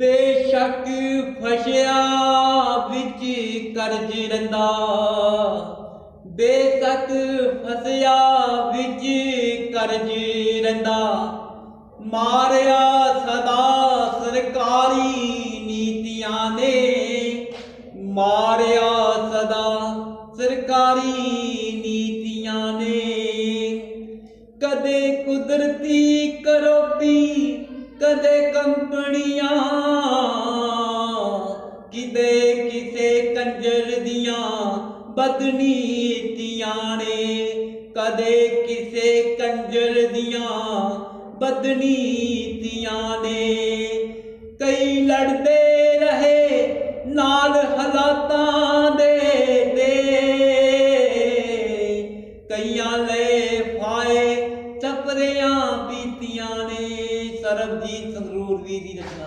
ਬੇਸ਼ੱਕ ਫਸਿਆ ਵਿੱਚ ਕਰਜ ਰੰਦਾ ਬੇਸ਼ੱਕ ਫਸਿਆ ਵਿੱਚ ਕਰਜ ਰੰਦਾ ਮਾਰਿਆ ਸਦਾ ਸਰਕਾਰੀ ਨੀਤੀਆਂ ਨੇ। ਮਾਰਿਆ ਸਦਾ ਸਰਕਾਰੀ ਨੀਤੀਆਂ ਨੇ। ਕਦੇ ਕੁਦਰਤੀ ਕਰੋਪੀ ਕਦੇ ਕੰਪਣੀਆਂ ਕਿਤੇ ਕਿਸੇ ਕੰਜਰ ਦੀਆਂ ਬਦਨੀਤੀਆਂ ਨੇ। ਕਦੇ ਕਿਸੇ ਕੰਜਰ ਦੀਆਂ ਬਦਨੀਤੀਆਂ ਨੇ। ਕਈ ਲੜਦੇ ਰਹੇ ਨਾਲ ਹਾਲਾਤਾਂ ਦੇ ਤੇ। ਕਈਆਂ ਲਏ ਫਾਏ ਚਪਰਿਆਂ ਪੀਤੀਆਂ ਨੇ। ਸਰਬਜੀਤ ਸੰਗਰੂਰ ਵੀ ਦੀ ਰਚਨਾ